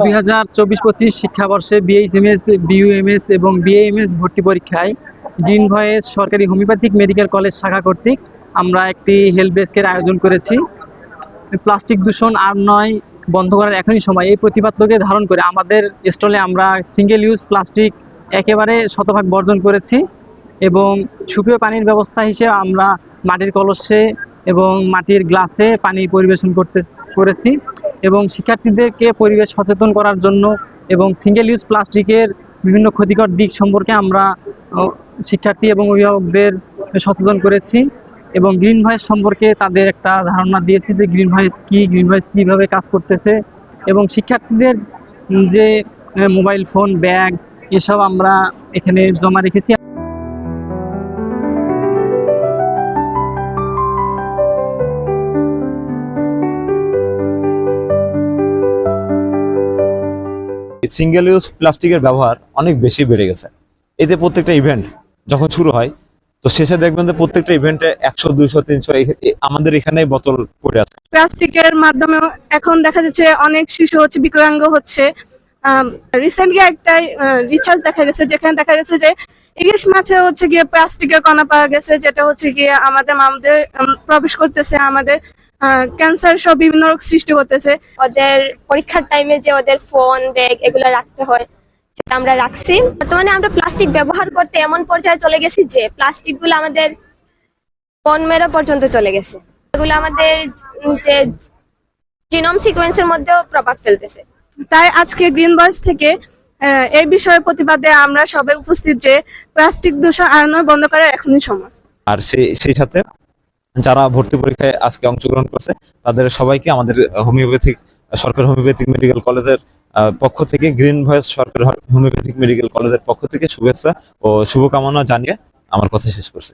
দুই হাজার চব্বিশ পঁচিশ শিক্ষাবর্ষে বিএইচএমএস বিইউএমএস এবং বিএএমএস ভর্তি পরীক্ষায় গ্রিন ভয়েস সরকারি হোমিওপ্যাথিক মেডিকেল কলেজ শাখা কর্তৃক আমরা একটি হেল্প ডেস্কের আয়োজন করেছি। প্লাস্টিক দূষণ আর নয় বন্ধ করার এখনই সময়। এই প্রতিপাদ্যকে ধারণ করে আমাদের স্টলে আমরা সিঙ্গেল ইউজ প্লাস্টিক একেবারে শতভাগ বর্জন করেছি এবং সুপেয় পানির ব্যবস্থা হিসেবে আমরা মাটির কলসে এবং মাটির গ্লাসে পানি পরিবেশন করতে করেছি। এবং শিক্ষার্থীদেরকে পরিবেশ সচেতন করার জন্য এবং সিঙ্গেল ইউজ প্লাস্টিকের বিভিন্ন ক্ষতিকর দিক সম্পর্কে আমরা শিক্ষার্থী এবং অভিভাবকদের সচেতন করেছি এবং গ্রিন ভয়েস সম্পর্কে তাদের একটা ধারণা দিয়েছি যে গ্রিন ভয়েস কি গ্রিন ভয়েস কীভাবে কাজ করতেছে এবং শিক্ষার্থীদের যে মোবাইল ফোন ব্যাগ এসব আমরা এখানে জমা রেখেছি। সিঙ্গেল ইউজ প্লাস্টিকের ব্যবহার অনেক বেশি বেড়ে গেছে। যে প্রত্যেকটা ইভেন্ট যখন শুরু হয়, তো শেষে দেখবেন যে প্রত্যেকটা ইভেন্টে একশো, দুইশো, তিনশো আমাদের এখানেই বোতল পড়ে আছে। প্লাস্টিকের মাধ্যমে এখন দেখা যাচ্ছে অনেক শিশু হচ্ছে, বিকলাঙ্গ হচ্ছে। রিসেন্টলি একটা রিচার্জ দেখা গেছে, যেখানে দেখা গেছে যে ইলিশ মাছে হচ্ছে গিয়ে প্লাস্টিকের কণা পাওয়া গেছে, যেটা হচ্ছে গিয়ে আমাদের আমাদের প্রবেশ করতেছে আমাদের ক্যান্সার সব বিভিন্ন রোগ সৃষ্টি করতেছে। ওদের পরীক্ষার টাইমে যে ওদের ফোন ব্যাগ এগুলো রাখতে হয় সেটা আমরা রাখছি। বর্তমানে আমরা প্লাস্টিক ব্যবহার করতে এমন পর্যায়ে চলে গেছি যে প্লাস্টিকগুলো আমাদের বন মেরো পর্যন্ত চলে গেছে। এগুলো আমাদের যে জিনোম সিকোয়েন্সের মধ্যেও প্রভাব ফেলতেছে। তাই আজকে গ্রিন বয়েস থেকে আহ, এই বিষয়ে প্রতিবাদে আমরা সবাই উপস্থিত যে প্লাস্টিক দূষণ আর নয় বন্ধ করার এখনই সময়। আর সেই সেই সাথে যারা ভর্তি পরীক্ষায় আজকে অংশগ্রহণ করছে, তাদের সবাইকে আমাদের হোমিওপ্যাথিক, সরকারি হোমিওপ্যাথিক মেডিকেল কলেজের পক্ষ থেকে গ্রিন ভয়েস সরকারি হোমিওপ্যাথিক মেডিকেল কলেজের পক্ষ থেকে শুভেচ্ছা ও শুভকামনা জানিয়ে আমার কথা শেষ করছি।